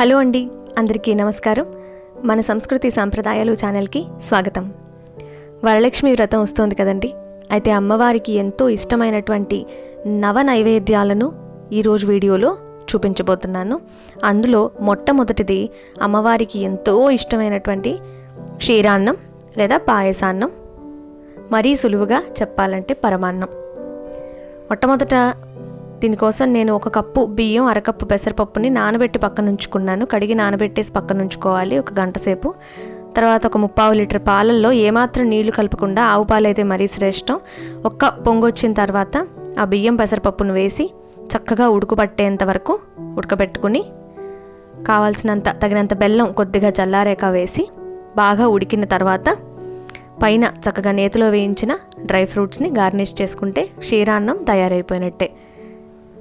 Hello అండి అందరికీ నమస్కారం. మన సంస్కృతి సాంప్రదాయాలు ఛానల్కి స్వాగతం. వరలక్ష్మి వ్రతం వస్తోంది కదండి. అయితే అమ్మవారికి ఎంతో ఇష్టమైనటువంటి నవ నైవేద్యాలను ఈరోజు వీడియోలో చూపించబోతున్నాను. అందులో మొట్టమొదటిది అమ్మవారికి ఎంతో ఇష్టమైనటువంటి క్షీరాన్నం లేదా పాయసాన్నం. మరీ సులువుగా చెప్పాలంటే పరమాన్నం. మొట్టమొదట దీనికోసం నేను ఒక కప్పు బియ్యం అరకప్పు పెసరపప్పుని నానబెట్టి పక్కన ఉంచుకున్నాను. కడిగి నానబెట్టేసి పక్కన ఉంచుకోవాలి ఒక గంట సేపు. తర్వాత ఒక ముప్పావు లీటర్ పాలల్లో ఏమాత్రం నీళ్ళు కలపకుండా ఆవు పాలైతే మరీ శ్రేష్టం. ఒక్క పొంగొచ్చిన తర్వాత ఆ బియ్యం పెసరపప్పును వేసి చక్కగా ఉడుకుపట్టేంత వరకు ఉడకబెట్టుకుని కావాల్సినంత తగినంత బెల్లం కొద్దిగా చల్లారేక వేసి బాగా ఉడికిన తర్వాత పైన చక్కగా నేతిలో వేయించిన డ్రై ఫ్రూట్స్ని గార్నిష్ చేసుకుంటే క్షీరాన్నం తయారైపోయినట్టే.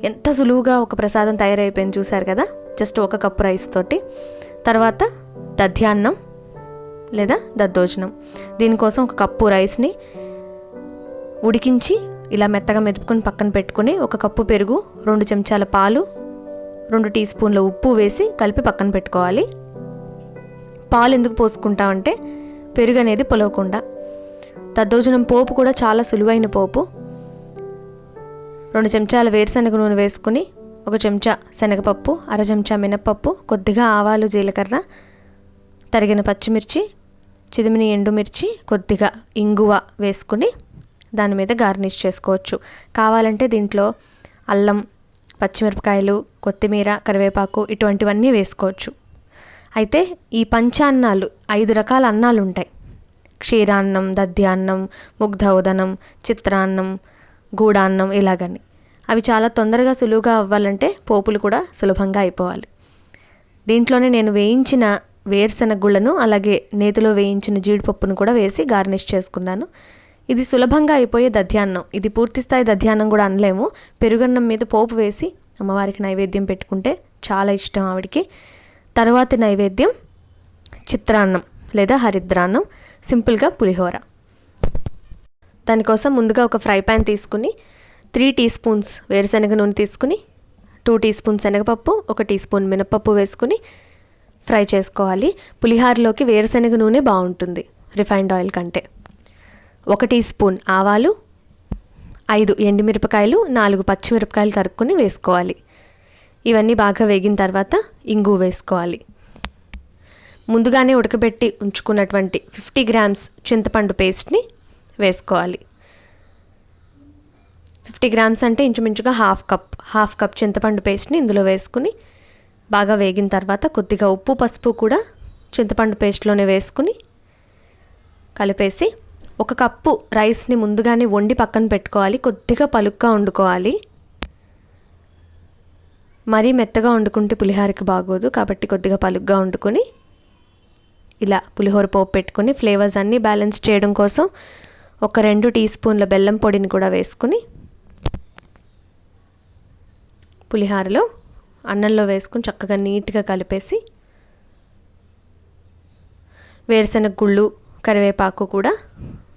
ఎంత సులువుగా ఒక ప్రసాదం తయారైపోయింది చూశారు కదా? జస్ట్ ఒక కప్పు రైస్ తోటి. తర్వాత దధ్యాన్నం లేదా దద్దోజనం. దీనికోసం ఒక కప్పు రైస్ని ఉడికించి ఇలా మెత్తగా మెతుకుని పక్కన పెట్టుకుని ఒక కప్పు పెరుగు రెండు చెంచాల పాలు రెండు టీ స్పూన్ల ఉప్పు వేసి కలిపి పక్కన పెట్టుకోవాలి. పాలు ఎందుకు పోసుకుంటామంటే పెరుగు అనేది పొలవకుండా. దద్దోజనం పోపు కూడా చాలా సులువైన పోపు. రెండు చెంచాల వేరుశనగ నూనె వేసుకుని ఒక చెంచా శనగపప్పు అర చెంచా మినప్పప్పు కొద్దిగా ఆవాలు జీలకర్ర తరిగిన పచ్చిమిర్చి చిదిమిని ఎండుమిర్చి కొద్దిగా ఇంగువ వేసుకుని దాని మీద గార్నిష్ చేసుకోవచ్చు. కావాలంటే దీంట్లో అల్లం పచ్చిమిరపకాయలు కొత్తిమీర కరివేపాకు ఇటువంటివన్నీ వేసుకోవచ్చు. అయితే ఈ పంచాన్నాలు ఐదు రకాల అన్నాలు ఉంటాయి క్షీరాన్నం దధ్యాన్నం ముగ్ధౌదనం చిత్రాన్నం గూడాన్నం ఇలాగని. అవి చాలా తొందరగా సులువుగా అవ్వాలంటే పోపులు కూడా సులభంగా అయిపోవాలి. దీంట్లోనే నేను వేయించిన వేరుశనగ గుళ్ళను అలాగే నేతిలో వేయించిన జీడిపప్పును కూడా వేసి గార్నిష్ చేసుకున్నాను. ఇది సులభంగా అయిపోయే దధ్యాన్నం. ఇది పూర్తిస్థాయి దధ్యాన్నం కూడా అనలేము. పెరుగన్నం మీద పోపు వేసి అమ్మవారికి నైవేద్యం పెట్టుకుంటే చాలా ఇష్టం ఆవిడికి. తర్వాతి నైవేద్యం చిత్రాన్నం లేదా హరిద్రాన్నం. సింపుల్గా పులిహోర. దానికోసం ముందుగా ఒక ఫ్రై ప్యాన్ తీసుకుని త్రీ టీ స్పూన్స్ వేరుశనగ నూనె తీసుకుని టూ టీ స్పూన్ శనగపప్పు ఒక టీ స్పూన్ మినపప్పు వేసుకుని ఫ్రై చేసుకోవాలి. పులిహారలోకి వేరుశనగ నూనె బాగుంటుంది రిఫైన్డ్ ఆయిల్ కంటే. ఒక టీ స్పూన్ ఆవాలు ఐదు ఎండుమిరపకాయలు నాలుగు పచ్చిమిరపకాయలు తరుక్కుని వేసుకోవాలి. ఇవన్నీ బాగా వేగిన తర్వాత ఇంగు వేసుకోవాలి. ముందుగానే ఉడకబెట్టి ఉంచుకున్నటువంటి ఫిఫ్టీ గ్రామ్స్ చింతపండు పేస్ట్ని వేసుకోవాలి. ఫిఫ్టీ గ్రామ్స్ అంటే ఇంచుమించుగా హాఫ్ కప్ హాఫ్ కప్ చింతపండు పేస్ట్ని ఇందులో వేసుకుని బాగా వేగిన తర్వాత కొద్దిగా ఉప్పు పసుపు కూడా చింతపండు పేస్ట్లోనే వేసుకుని కలిపేసి ఒక కప్పు రైస్ని ముందుగానే వండి పక్కన పెట్టుకోవాలి. కొద్దిగా పలుగ్గా వండుకోవాలి. మరీ మెత్తగా వండుకుంటే పులిహోరకి బాగోదు కాబట్టి కొద్దిగా పలుగ్గా వండుకొని ఇలా పులిహోర పోపు పెట్టుకొని ఫ్లేవర్స్ అన్నీ బ్యాలెన్స్ చేయడం కోసం ఒక రెండు టీ స్పూన్ల బెల్లం పొడిని కూడా వేసుకుని పులిహారలో అన్నంలో వేసుకుని చక్కగా నీట్గా కలిపేసి వేరుశనగ గుళ్ళు కరివేపాకు కూడా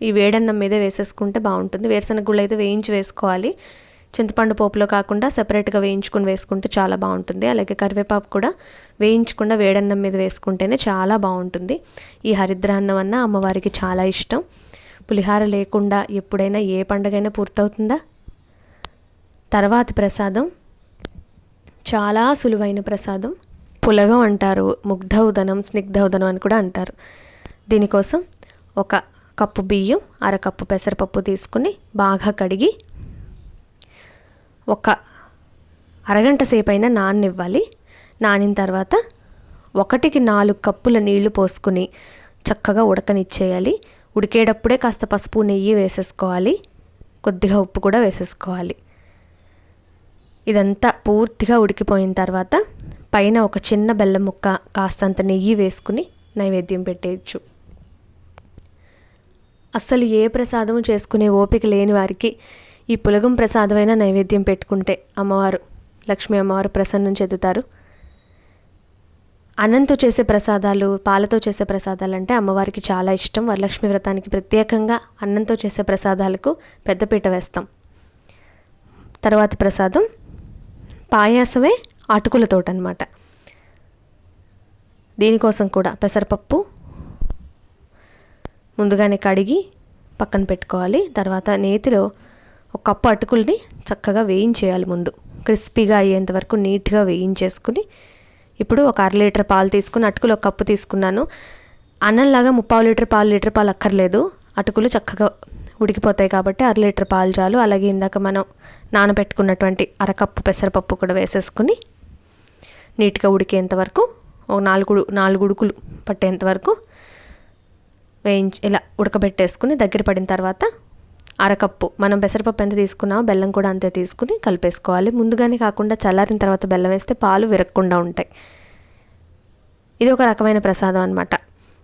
ఈ వేడన్నం మీద వేసేసుకుంటే బాగుంటుంది. వేరుశనగ గుళ్ళు అయితే వేయించి వేసుకోవాలి. చింతపండు పోపులో కాకుండా సపరేట్గా వేయించుకుని వేసుకుంటే చాలా బాగుంటుంది. అలాగే కరివేపాకు కూడా వేయించకుండా వేడన్నం మీద వేసుకుంటేనే చాలా బాగుంటుంది. ఈ హరిద్రాన్నం అన్న అమ్మవారికి చాలా ఇష్టం. పులిహార లేకుండా ఎప్పుడైనా ఏ పండగైనా పూర్తవుతుందా? తర్వాతి ప్రసాదం. చాలా సులువైన ప్రసాదం. పులగం అంటారు ముగ్ధౌదనం స్నిగ్ధౌదనం అని కూడా అంటారు. దీనికోసం ఒక కప్పు బియ్యం అరకప్పు పెసరపప్పు తీసుకుని బాగా కడిగి ఒక అరగంట సేపైనా నాననివ్వాలి. నానిన తర్వాత ఒకటికి నాలుగు కప్పుల నీళ్ళు పోసుకుని చక్కగా ఉడకనిచ్చేయాలి. ఉడికేటప్పుడే కాస్త పసుపు నెయ్యి వేసేసుకోవాలి. కొద్దిగా ఉప్పు కూడా వేసేసుకోవాలి. ఇదంతా పూర్తిగా ఉడికిపోయిన తర్వాత పైన ఒక చిన్న బెల్లం ముక్క కాస్తంత నెయ్యి వేసుకుని నైవేద్యం పెట్టేయచ్చు. అస్సలు ఏ ప్రసాదం చేసుకునే ఓపిక లేని వారికి ఈ పులగం ప్రసాదమైన నైవేద్యం పెట్టుకుంటే అమ్మవారు లక్ష్మీ అమ్మవారు ప్రసన్నం చెందుతారు. అన్నంతో చేసే ప్రసాదాలు పాలతో చేసే ప్రసాదాలు అంటే అమ్మవారికి చాలా ఇష్టం. వరలక్ష్మి వ్రతానికి ప్రత్యేకంగా అన్నంతో చేసే ప్రసాదాలకు పెద్దపీట వేస్తాం. తర్వాత ప్రసాదం. పాయాసమే అటుకులతోట అనమాట దీనికోసం కూడా పెసరపప్పు ముందుగానే కడిగి పక్కన పెట్టుకోవాలి. తర్వాత నేతిలో ఒక కప్పు అటుకుల్ని చక్కగా వేయించేయాలి ముందు. క్రిస్పీగా అయ్యేంత వరకు నీట్గా వేయించేసుకుని ఇప్పుడు ఒక అర లీటర్ పాలు తీసుకుని అటుకులు ఒక కప్పు తీసుకున్నాను. అన్నంలాగా ముప్పావు లీటర్ పాలు లీటర్ పాలు అక్కర్లేదు. అటుకులు చక్కగా ఉడికిపోతాయి కాబట్టి అర లీటర్ పాలు చాలు. అలాగే ఇందాక మనం నానబెట్టుకున్నటువంటి అరకప్పు పెసరపప్పు కూడా వేసేసుకుని నీట్గా ఉడికేంత వరకు ఒక నాలుగు నాలుగు ఉడుకులు పట్టేంత వరకు వేయించి ఇలా ఉడకబెట్టేసుకుని దగ్గర పడిన తర్వాత అరకప్పు. మనం పెసరపప్పు ఎంత తీసుకున్నామో బెల్లం కూడా అంతే తీసుకుని కలిపేసుకోవాలి. ముందుగానే కాకుండా చల్లారిన తర్వాత బెల్లం వేస్తే పాలు విరగకుండా ఉంటాయి. ఇది ఒక రకమైన ప్రసాదం అనమాట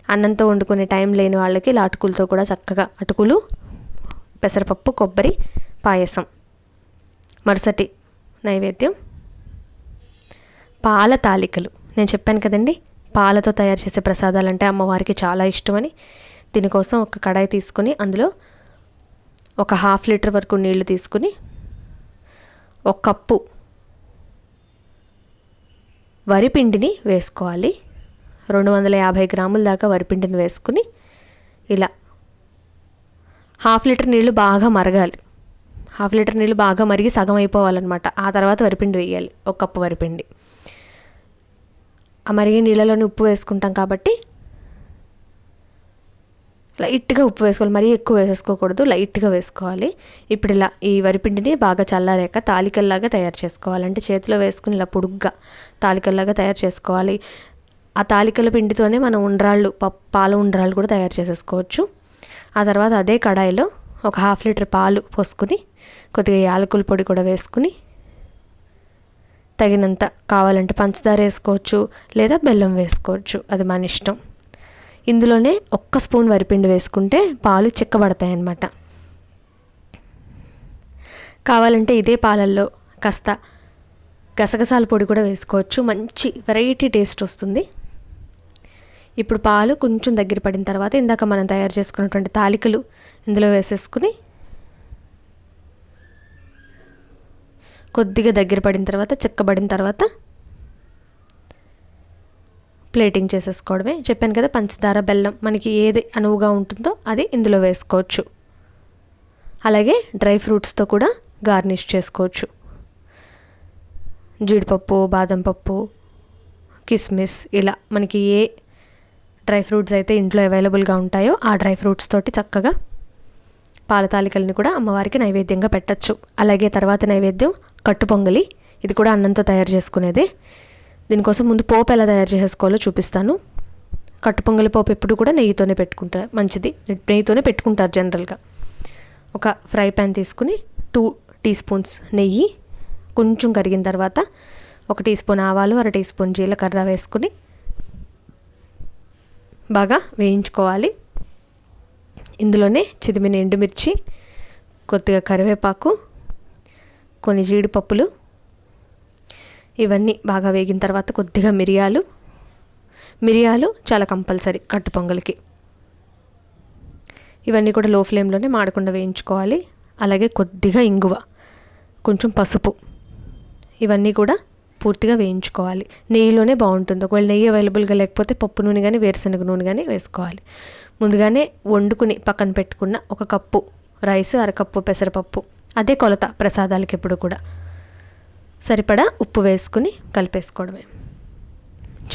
అన్నంతో వండుకునే టైం లేని వాళ్ళకి ఇలా అటుకులతో కూడా చక్కగా అటుకులు పెసరపప్పు కొబ్బరి పాయసం. మరుసటి నైవేద్యం పాల తాలికలు. నేను చెప్పాను కదండి పాలతో తయారు చేసే ప్రసాదాలు అంటే అమ్మవారికి చాలా ఇష్టమని. దీనికోసం ఒక కడాయి తీసుకుని అందులో ఒక హాఫ్ లీటర్ వరకు నీళ్ళు తీసుకుని ఒక కప్పు వరిపిండిని వేసుకోవాలి. రెండు వందల యాభై గ్రాముల దాకా వరిపిండిని వేసుకుని ఇలా హాఫ్ లీటర్ నీళ్ళు బాగా మరగాలి. హాఫ్ లీటర్ నీళ్ళు బాగా మరిగి సగం అయిపోవాలన్నమాట. ఆ తర్వాత వరిపిండి వేయాలి. ఒక కప్పు వరిపిండి ఆ మరిగే నీళ్ళలోనే ఉప్పు వేసుకుంటాం కాబట్టి లైట్గా ఉప్పు వేసుకోవాలి. మరీ ఎక్కువ వేసేసుకోకూడదు. లైట్గా వేసుకోవాలి. ఇప్పుడు ఇలా ఈ వరిపిండిని బాగా చల్లారాక తాలికల్లాగా తయారు చేసుకోవాలి. అంటే చేతిలో వేసుకుని ఇలా పొడుగ్గా తాలికల్లాగా తయారు చేసుకోవాలి. ఆ తాలికల పిండితోనే మనం ఉండ్రాళ్ళు పాల ఉండ్రాళ్ళు కూడా తయారు చేసేసుకోవచ్చు. ఆ తర్వాత అదే కడాయిలో ఒక హాఫ్ లీటర్ పాలు పోసుకుని కొద్దిగా యాలకుల పొడి కూడా వేసుకుని తగినంత కావాలంటే పంచదార వేసుకోవచ్చు లేదా బెల్లం వేసుకోవచ్చు. అది మన ఇష్టం. ఇందులోనే ఒక్క స్పూన్ వరిపిండి వేసుకుంటే పాలు చిక్కబడతాయి అన్నమాట కావాలంటే ఇదే పాలల్లో కాస్త గసగసాల పొడి కూడా వేసుకోవచ్చు. మంచి వెరైటీ టేస్ట్ వస్తుంది. ఇప్పుడు పాలు కొంచెం దగ్గర పడిన తర్వాత ఇందాక మనం తయారు చేసుకున్నటువంటి తాలికలు ఇందులో వేసేసుకుని కొద్దిగా దగ్గర పడిన తర్వాత చిక్కబడిన తర్వాత ప్లేటింగ్ చేసేసుకోవడమే. చెప్పాను కదా పంచదార బెల్లం మనకి ఏది అనువుగా ఉంటుందో అది ఇందులో వేసుకోవచ్చు. అలాగే డ్రై ఫ్రూట్స్తో కూడా గార్నిష్ చేసుకోవచ్చు. జీడిపప్పు బాదం పప్పు కిస్మిస్ ఇలా మనకి ఏ డ్రై ఫ్రూట్స్ అయితే ఇంట్లో అవైలబుల్గా ఉంటాయో ఆ డ్రై ఫ్రూట్స్ తోటి చక్కగా పాల తాలికల్ని కూడా అమ్మవారికి నైవేద్యంగా పెట్టచ్చు. అలాగే తర్వాత నైవేద్యం కట్టు పొంగలి ఇది కూడా అన్నంతో తయారు చేసుకునేదే. దీనికోసం ముందు పోపు ఎలా తయారు చేసుకోవాలో చూపిస్తాను. కట్టు పొంగలి పోపు ఎప్పుడు కూడా నెయ్యితోనే పెట్టుకుంటారు మంచిది. నెయ్యితోనే పెట్టుకుంటారు జనరల్గా. ఒక ఫ్రై ప్యాన్ తీసుకుని టూ టీ స్పూన్స్ నెయ్యి కొంచెం కరిగిన తర్వాత ఒక టీ స్పూన్ ఆవాలు అర టీ స్పూన్ జీలకర్ర వేసుకుని బాగా వేయించుకోవాలి. ఇందులోనే చిదిమిన ఎండుమిర్చి కొద్దిగా కరివేపాకు కొన్ని జీడిపప్పులు ఇవన్నీ బాగా వేగిన తర్వాత కొద్దిగా మిరియాలు. మిరియాలు చాలా కంపల్సరీ కట్టు పొంగలికి. ఇవన్నీ కూడా లో ఫ్లేమ్లోనే మాడకుండా వేయించుకోవాలి. అలాగే కొద్దిగా ఇంగువ కొంచెం పసుపు. ఇవన్నీ కూడా పూర్తిగా వేయించుకోవాలి. నెయ్యిలోనే బాగుంటుంది. ఒకవేళ నెయ్యి అవైలబుల్గా లేకపోతే పప్పు నూనె కానీ వేరుశనగ నూనె కానీ వేసుకోవాలి. ముందుగానే వండుకుని పక్కన పెట్టుకున్న ఒక కప్పు రైస్ అరకప్పు పెసరపప్పు అదే కొలత ప్రసాదాలకి ఎప్పుడు కూడా. సరిపడా ఉప్పు వేసుకుని కలిపేసుకోవడమే.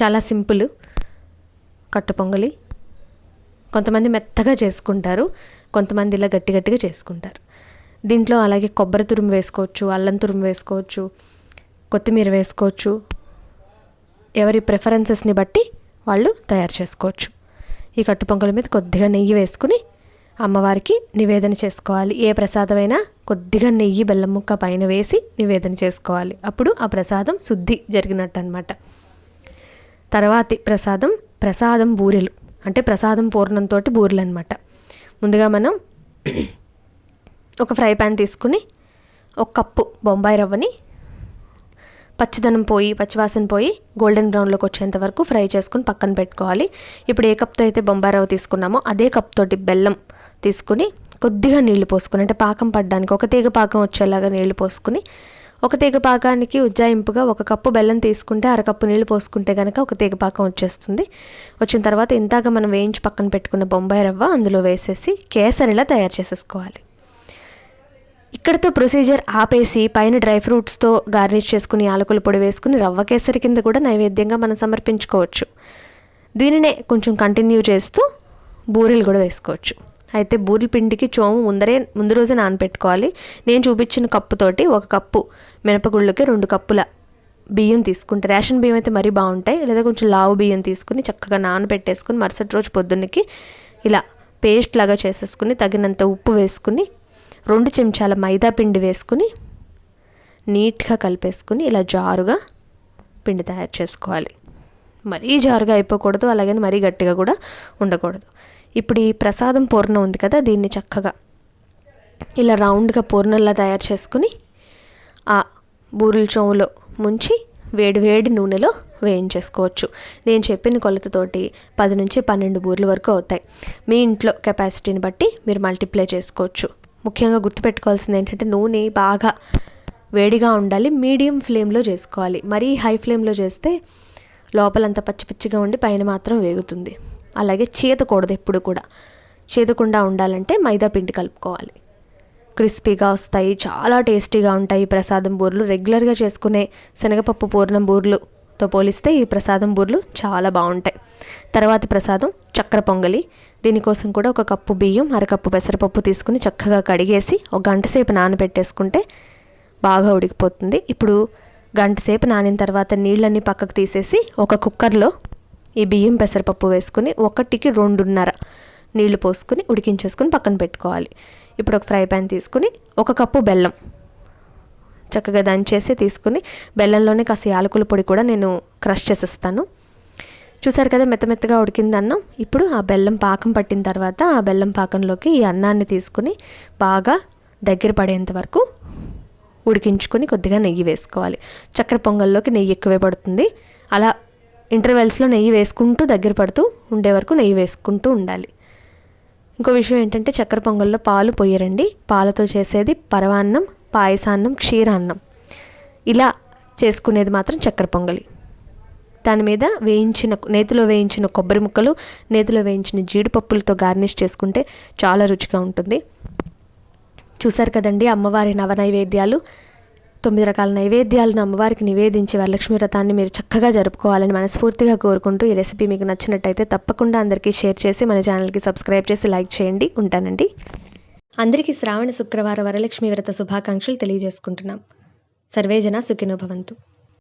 చాలా సింపుల్ కట్టు పొంగలి కొంతమంది మెత్తగా చేసుకుంటారు కొంతమంది ఇలా గట్టి గట్టిగా చేసుకుంటారు. దీంట్లో అలాగే కొబ్బరి తురుము వేసుకోవచ్చు అల్లం తురుము వేసుకోవచ్చు కొత్తిమీర వేసుకోవచ్చు. ఎవరి ప్రిఫరెన్సెస్ని బట్టి వాళ్ళు తయారు చేసుకోవచ్చు. ఈ కట్టు పొంగల మీద కొద్దిగా నెయ్యి వేసుకుని అమ్మవారికి నివేదన చేసుకోవాలి. ఏ ప్రసాదమైనా కొద్దిగా నెయ్యి బెల్లం ముక్క పైన వేసి నివేదన చేసుకోవాలి. అప్పుడు ఆ ప్రసాదం శుద్ధి జరిగినట్టు అనమాట తర్వాతి ప్రసాదం ప్రసాదం బూరెలు. అంటే ప్రసాదం పూర్ణంతో బూరెలు అనమాట ముందుగా మనం ఒక ఫ్రై ప్యాన్ తీసుకుని ఒక కప్పు బొంబాయి రవ్వని పచ్చిదనం పోయి పచ్చివాసన పోయి గోల్డెన్ బ్రౌన్లోకి వచ్చేంత వరకు ఫ్రై చేసుకుని పక్కన పెట్టుకోవాలి. ఇప్పుడు ఏ కప్తో అయితే బొంబాయి రవ్వ తీసుకున్నామో అదే కప్ తోటి బెల్లం తీసుకుని కొద్దిగా నీళ్ళు పోసుకుని అంటే పాకం పడ్డానికి ఒక తీగ పాకం వచ్చేలాగా నీళ్ళు పోసుకుని ఒక తీగ పాకానికి ఉజ్జాయింపుగా ఒక కప్పు బెల్లం తీసుకుంటే అరకప్పు నీళ్ళు పోసుకుంటే కనుక ఒక తీగ పాకం వచ్చేస్తుంది. వచ్చిన తర్వాత ఇంతాక మనం వేయించి పక్కన పెట్టుకున్న బొంబాయి రవ్వ అందులో వేసేసి కేసరిలా తయారు చేసేసుకోవాలి. ఇక్కడితో ప్రొసీజర్ ఆపేసి పైన డ్రై ఫ్రూట్స్తో గార్నిష్ చేసుకుని యాలకుల పొడి వేసుకుని రవ్వ కేసరి కింద కూడా నైవేద్యంగా మనం సమర్పించుకోవచ్చు. దీనినే కొంచెం కంటిన్యూ చేస్తూ బూరెలు కూడా వేసుకోవచ్చు. అయితే బూరెల పిండికి చోము ముందరే ముందు రోజే నానపెట్టుకోవాలి. నేను చూపించిన కప్పుతోటి ఒక కప్పు మినపగుళ్ళకి రెండు కప్పుల బియ్యం తీసుకుంటే. రేషన్ బియ్యం అయితే మరీ బాగుంటాయి. లేదా కొంచెం లావు బియ్యం తీసుకుని చక్కగా నానబెట్టేసుకుని మరుసటి రోజు పొద్దున్నకి ఇలా పేస్ట్ లాగా చేసేసుకుని తగినంత ఉప్పు వేసుకుని రెండు చెంచాల మైదా పిండి వేసుకుని నీట్గా కలిపేసుకుని ఇలా జారుగా పిండి తయారు చేసుకోవాలి. మరీ జారుగా అయిపోకూడదు. అలాగని మరీ గట్టిగా కూడా ఉండకూడదు. ఇప్పుడు ఈ ప్రసాదం పూర్ణం ఉంది కదా దీన్ని చక్కగా ఇలా రౌండ్గా పూర్ణంలా తయారు చేసుకుని ఆ బూరెల చోములో ముంచి వేడి వేడి నూనెలో వేయించేసుకోవచ్చు. నేను చెప్పిన కొలతతోటి పది నుంచి పన్నెండు బూరెల వరకు అవుతాయి. మీ ఇంట్లో కెపాసిటీని బట్టి మీరు మల్టిప్లై చేసుకోవచ్చు. ముఖ్యంగా గుర్తుపెట్టుకోవాల్సింది ఏంటంటే నూనె బాగా వేడిగా ఉండాలి మీడియం ఫ్లేమ్లో చేసుకోవాలి. మరీ హై ఫ్లేమ్లో చేస్తే లోపలంతా పచ్చి పచ్చిగా ఉండి పైన మాత్రం వేగుతుంది. అలాగే చేతకూడదు ఎప్పుడు కూడా. చేతకుండా ఉండాలంటే మైదా పిండి కలుపుకోవాలి. క్రిస్పీగా వస్తాయి చాలా టేస్టీగా ఉంటాయి ఈ ప్రసాదం బూరెలు. రెగ్యులర్గా చేసుకునే శనగపప్పు పూర్ణం బూరెలుతో పోలిస్తే ఈ ప్రసాదం బూరెలు చాలా బాగుంటాయి. తర్వాత ప్రసాదం చక్కెర పొంగలి. దీనికోసం కూడా ఒక కప్పు బియ్యం అరకప్పు పెసరపప్పు తీసుకుని చక్కగా కడిగేసి ఒక గంట సేపు నానబెట్టేసుకుంటే బాగా ఉడికిపోతుంది. ఇప్పుడు గంట సేపు నానిన తర్వాత నీళ్ళన్నీ పక్కకు తీసేసి ఒక కుక్కర్లో ఈ బియ్యం పెసరపప్పు వేసుకుని ఒకటికి రెండున్నర నీళ్ళు పోసుకుని ఉడికించేసుకుని పక్కన పెట్టుకోవాలి. ఇప్పుడు ఒక ఫ్రై ప్యాన్ తీసుకుని ఒక కప్పు బెల్లం చక్కగా దంచేసి తీసుకుని బెల్లంలోనే కాస్త యాలకుల పొడి కూడా నేను క్రష్ చేసేస్తాను. చూసారు కదా మెత్త మెత్తగా ఉడికింది అన్నం. ఇప్పుడు ఆ బెల్లం పాకం పట్టిన తర్వాత ఆ బెల్లం పాకంలోకి ఈ అన్నాన్ని తీసుకుని బాగా దగ్గర పడేంత వరకు ఉడికించుకొని కొద్దిగా నెయ్యి వేసుకోవాలి. చక్కెర పొంగల్లోకి నెయ్యి ఎక్కువే పడుతుంది. అలా ఇంటర్వెల్స్లో నెయ్యి వేసుకుంటూ దగ్గర పడుతూ ఉండే వరకు నెయ్యి వేసుకుంటూ ఉండాలి. ఇంకో విషయం ఏంటంటే చక్కెర పొంగల్లో పాలు పోయరండి పాలతో చేసేది పరవాన్నం పాయసాన్నం క్షీరాన్నం. ఇలా చేసుకునేది మాత్రం చక్కెర పొంగలి. దాని మీద వేయించిన నేతిలో వేయించిన కొబ్బరి ముక్కలు నేతిలో వేయించిన జీడిపప్పులతో గార్నిష్ చేసుకుంటే చాలా రుచిగా ఉంటుంది. చూసారు కదండి అమ్మవారి నవ నైవేద్యాలు తొమ్మిది రకాల నైవేద్యాలను అమ్మవారికి నివేదించి వరలక్ష్మి వ్రతాన్ని మీరు చక్కగా జరుపుకోవాలని మనస్ఫూర్తిగా కోరుకుంటూ ఈ రెసిపీ మీకు నచ్చినట్టయితే తప్పకుండా అందరికీ షేర్ చేసి మన ఛానల్కి సబ్స్క్రైబ్ చేసి లైక్ చేయండి. ఉంటానండి. అందరికీ శ్రావణ శుక్రవార వరలక్ష్మి వ్రత శుభాకాంక్షలు తెలియజేసుకుంటున్నాం. సర్వేజన సుఖినోభవంతు